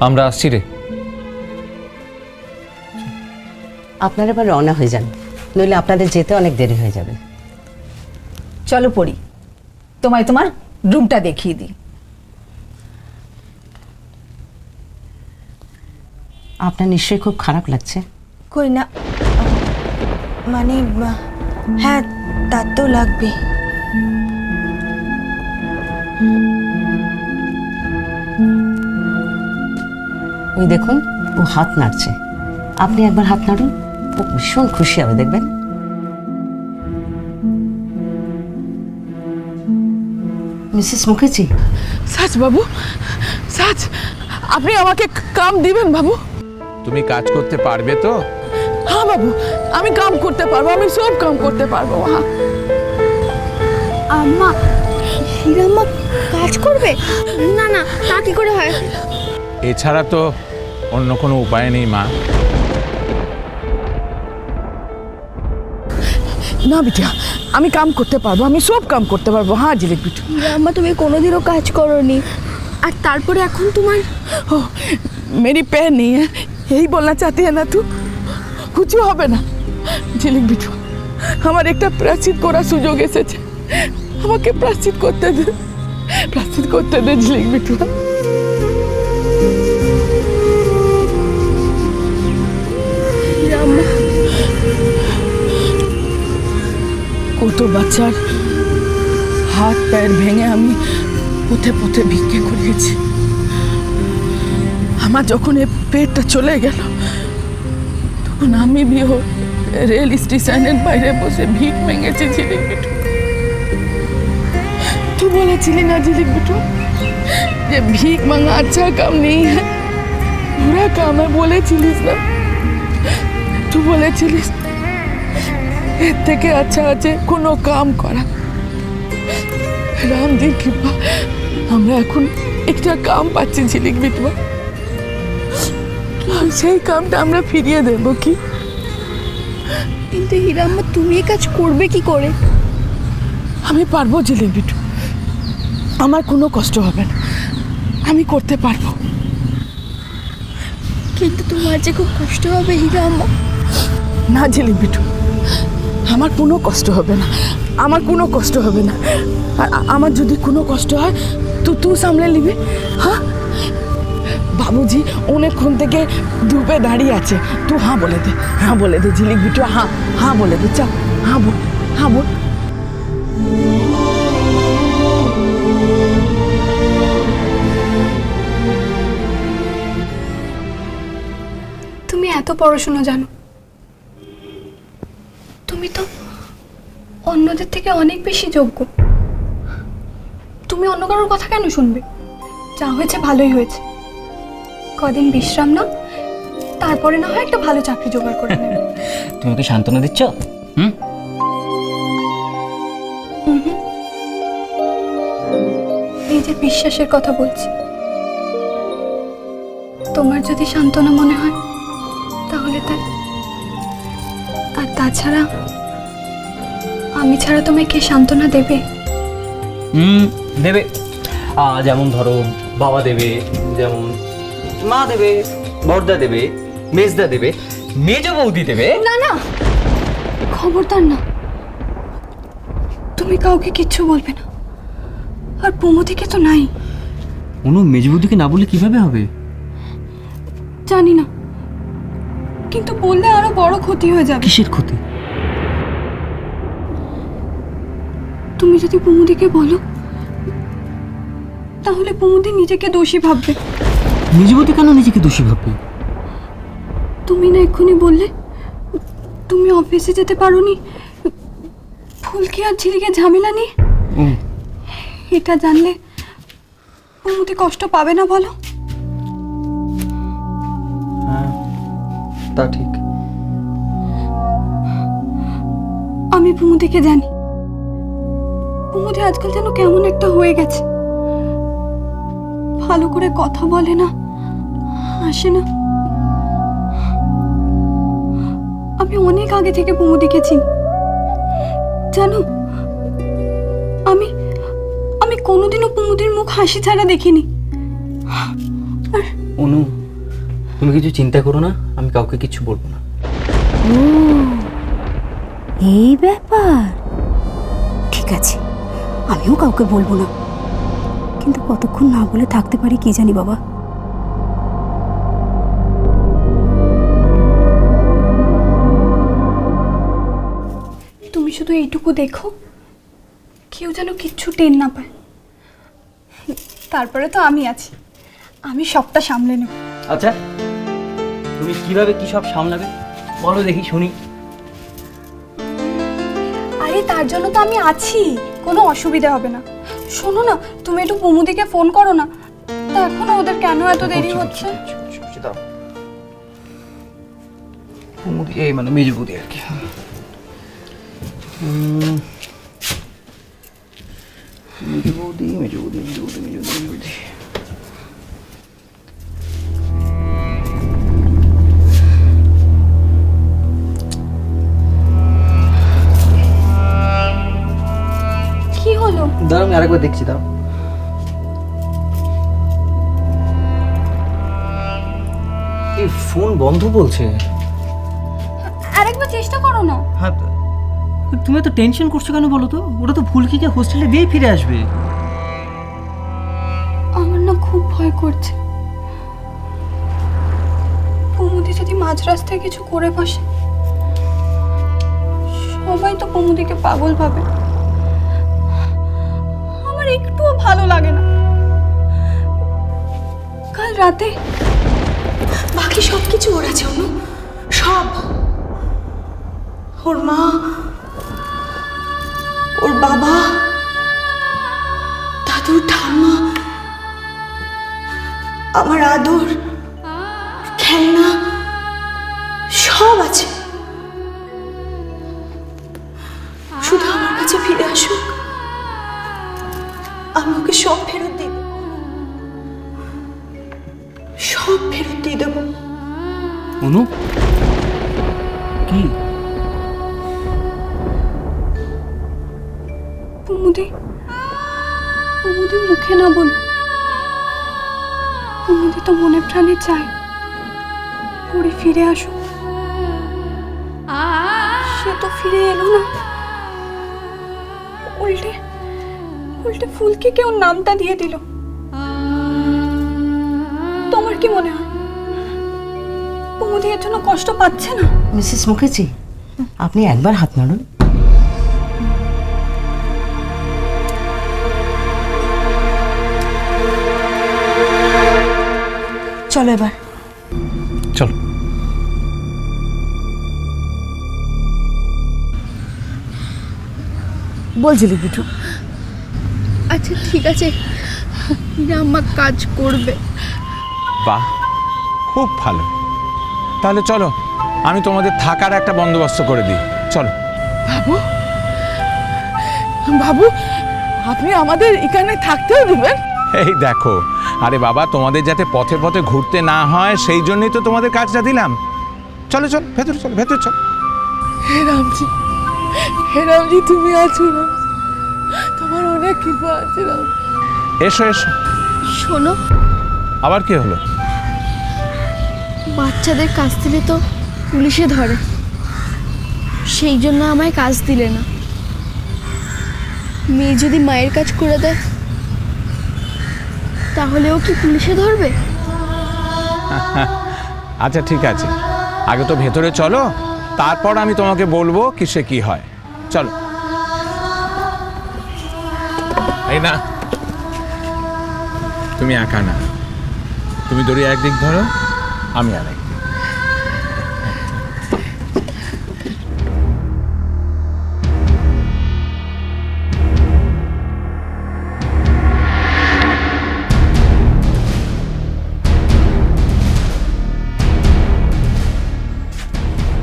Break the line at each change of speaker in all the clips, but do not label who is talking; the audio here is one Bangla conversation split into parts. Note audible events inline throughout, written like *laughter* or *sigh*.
আমরা আসছি রে।
আপনারা এবার রওনা হয়ে যান। নইলে আপনাদের যেতে অনেক দেরি হয়ে যাবে।
চলো পড়ি। তোমায় তোমার রুমটা দেখিয়ে দিই।
আপনার নিশ্চয়ই খুব খারাপ লাগছে।
কই না। মানে হ্যাঁ তার তো লাগবে
ওই দেখুন ও হাত নাড়ছে। আপনি একবার হাত নাড়ুন ও ভীষণ খুশি হবে দেখবেন। মিসেস মুখার্জি।
সাজ বাবু সাজ আপনি আমাকে কাম দিবেন বাবু।
তুমি কাজ করতে পারবে তো?
হ্যাঁ বাবু আমি কাম করতে পারব আমি সব কাম করতে পারব হ্যাঁ
আম্মা হিরাম্মা কাজ করবে? না না তা কি করে হয়?
এছাড়া তো অন্য কোনো উপায় নেই মা।
না বিটিয়া আমি কাম করতে পারব আমি সব কাম করতে পারব। হ্যাঁ জিলিক বিটু
আম্মা তুমি কোনোদিনও কাজ করনি। আর তারপরে এখন তোমার?
ও মেরি পেয়ে নেই হ্যাঁ? এই বলনা চাতে না তু? কিছু হবে না। জিলিক বিটু আমার একটা প্রাচিত করার সুযোগ এসেছে। আমাকে প্রাচিত করতে দে। প্রাচিত করতে দে জিলিক বিটু কত বাচ্চার হাত, পায়ের ভেঙে আমি পথে পথে ভিক্ষে করিয়েছি। আমার যখন এ পেটটা চলে গেল, তখন আমি বিয়ে রেল স্টেশনের বাইরে বসে ভিক ভেঙেছি ঝিলিক বিটু তুই বলেছিলি না ঝিলিক বিটু যে ভিক মাঙ্গা আচ্ছা কাম নেই হ্যাঁ বুড়া কাম বলেছিলিস না? তুই বলেছিলিস এর থেকে আচ্ছা আছে কোনো কাম করা। রামজির কৃপা আমরা এখন একটা কাম পাচ্ছি ঝিলিক আর সেই কামটা আমরা ফিরিয়ে দেবো কি?
কিন্তু হিরাম্মা তুমি এই কাজ করবে কি করে?
আমি পারব ঝিলিক বিটু আমার কোনো কষ্ট হবে না। আমি করতে পারব।
কিন্তু তোমার যে খুব কষ্ট হবে হিরাম্মা।
না ঝিলিক বিটু আমার কোনো কষ্ট হবে না। আমার কোনো কষ্ট হবে না। আর আমার যদি কোনো কষ্ট হয়, তো তুই সামলে নিবি। হ্যাঁ? বাবুজি অনেকক্ষণ থেকে ধূপে দাঁড়িয়ে আছে। তুই হ্যাঁ বলে দে হ্যাঁ বলে দে, ঝিলিক বিটু হ্যাঁ হ্যাঁ বলে দে, চল হ্যাঁ বল হ্যাঁ বল।
তুমি এত পড়াশুনো জানো তুমি তো অন্যদের থেকে অনেক বেশি যোগ্য। তুমি অন্য কারোর কথা কেন শুনবে? যা হয়েছে ভালোই হয়েছে। কদিন বিশ্রাম না তারপরে না হয় একটা ভালো চাকরি জোগাড় করে নেবে। *laughs*
তুমি ওকে সান্ত্বনা দিচ্ছ? হুম?
নিজের বিশ্বাসের কথা বলছি। তোমার যদি সান্ত্বনা মনে হয় তাহলে তাই। আর তাছাড়া আমি ছাড়া তোমায় কে সান্ত্বনা দেবে?
হুম দেবে। আ, যেমন ধরো বাবা দেবে যেমন মা দেবে বর্দা দেবে মেজদা দেবে মেজ বৌদি দেবে।
না না খবরদার না। তুমি কাউকে কিচ্ছু বলবে না। আর প্রমোদিকে তো নাই।
অনু মেজ বৌদিকে না বলে কীভাবে হবে?
জানি না। কিন্তু বললে আরও বড় ক্ষতি হয়ে যাবে।
কিসের ক্ষতি?
তুমি যদি প্রমোদিকে বলো তাহলে প্রমোদি নিজেকে দোষী ভাববে।
মেজ বৌদি কেন নিজেকে দোষী ভাববে?
তুমি না এক্ষুনি বললে তুমি অফিসে যেতে পারোনি? ফুলকি আর ঝিলিকে ঝামেলা নিয়ে?
ও
এটা জানলে প্রমোদি কষ্ট পাবে না বলো?
তা ঠিক।
আমি প্রমোদিকে জানি। প্রমোদি আজকাল যেন কেমন একটা হয়ে গেছে। ভালো করে কথা বলে না আসে না। আমি অনেক আগে থেকে প্রমোদিকে চিনি। জানো আমি আমি কোনোদিনও প্রমোদির মুখ হাসি ছাড়া দেখিনি।
অনু তুমি কিছু চিন্তা করো না আমি কাউকে কিছু বলব না।
এই ব্যাপার। ঠিক আছে। আমিও কাউকে বলব না। কিন্তু কতক্ষণ না বলে থাকতে পারি কি জানি বাবা।
তুমি শুধু এইটুকু দেখো কেউ যেন কিচ্ছু টের না পায়। তারপরে তো আমি আছি আমি সবটা সামলে নেব।
আচ্ছা তুমি কীভাবে কি সব সামলাবে? বলো দেখি শুনি।
আরে তার জন্য তো আমি আছি। কোনো অসুবিধা হবে না। শোনো না তুমি একটু কুমুদিকে ফোন করো না। তা এখন ওদের কেন এত দেরি হচ্ছে?
এই মানে মেজবুদি আর কি। মেজবুদি মেজবুদি মেজবুদি মেজবুদি মেজবুদি দাঁড়াও আমি আরেকবার দেখছি দাঁড়াও। এই ফোন বন্ধ বলছে?
আরেকবার চেষ্টা করো না।
হ্যাঁ তো- তুমি এত টেনশন করছ কেন বলো তো? ওটা তো ভুলকিকে হোস্টেলে দিয়ে ফিরে আসবে?
আমার না খুব ভয় করছে। কুমুদি যদি মাঝ রাস্তায় কিছু করে বসে সবাই তো কুমুদিকে পাগল ভাবে। ভালো লাগে না। কাল রাতে বাকি সব কিছু ওর অনু। সব।
ওর মা, ওর বাবা, দাদুর ঠাম্মা, আমার আদর, খেলনা। আমি ওকে সব ফেরত দিয়ে দেব। সব ফেরত দিয়ে দেবো।
অনু? কি?
কুমুদি কুমুদি মুখে না বলো কুমুদি তো মনে প্রাণে চায়। পরে ফিরে আসো সে তো ফিরে এলো না। উল্টে উল্টে ফুলকে কেউ নামটা দিয়ে দিল। তোমার কি মনে হয়? কুমুদি এর জন্য কষ্ট পাচ্ছে না?
মিসেস মুখার্জি আপনি একবার হাত নাড়ুন।
চলো এবার।
চলো।
বলছিলি বিটু
আচ্ছা ঠিক আছে। রাম্মা কাজ করবে।
বাহ খুব ভালো। তাহলে চলো আমি তোমাদের থাকার একটা বন্দোবস্ত করে দিই। চলো।
বাবু বাবু আপনি আমাদের এখানে থাকতেও দেবেন।
এই দেখো আরে বাবা তোমাদের যাতে পথে পথে ঘুরতে না হয় সেই জন্যই তো তোমাদের কাজটা দিলাম। চলো চলো ভেতরে চলো ভেতরে চলো।
হে রামজি হে রামজি তুমি আছো তোমার অনেক কৃপা আছে
এসো এসো।
শোনো।
আবার কি হলো?
বাচ্চাদের কাজ দিলে তো পুলিশে ধরে। সেই জন্য আমায় কাজ দিলে না। মেয়ে যদি মায়ের কাজ করে দেয় তাহলে ও কি পুলিশে ধরবে? *laughs*
আচ্ছা ঠিক আছে। আগে তো ভেতরে চলো তারপর আমি তোমাকে বলব কিসে কি হয়। চলো। এই না তুমি একা না। তুমি দড়ি একদিক ধরো, আমি আর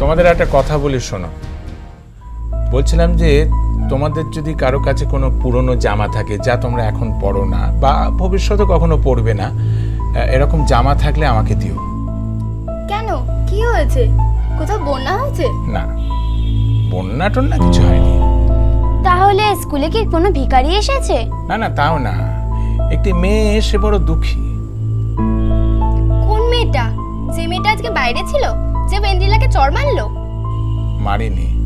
তোমাদের একটা কথা বলি শোনো। বলছিলাম যে তোমাদের যদি কারও কাছে কোনো পুরনো জামা থাকে যা তোমরা এখন পরো না বা ভবিষ্যতে কখনো পরবে না এরকম জামা থাকলে আমাকে দিও।
কেন? কি হয়েছে? কোথাও বন্যা হয়েছে?
না বন্যা টন্যা কিছু হয়নি।
তাহলে স্কুলে কি কোনো ভিখারি এসেছে?
না না তাও না। একটি মেয়ে এসে বড় দুঃখী। কোন মেয়েটা?
যে মেয়েটা আজকে বাইরে ছিল? যে ওয়েন্দ্রিলাকে চড় মারলো?
মারিনি।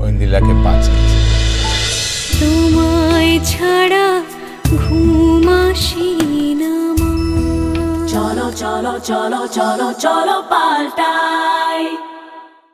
ঐন্দিলাকে বাঁচিয়েছে
তোমায় ছাড়া ঘুম আসি না মা। চলো চলো চলো চলো চলো পাল্টাই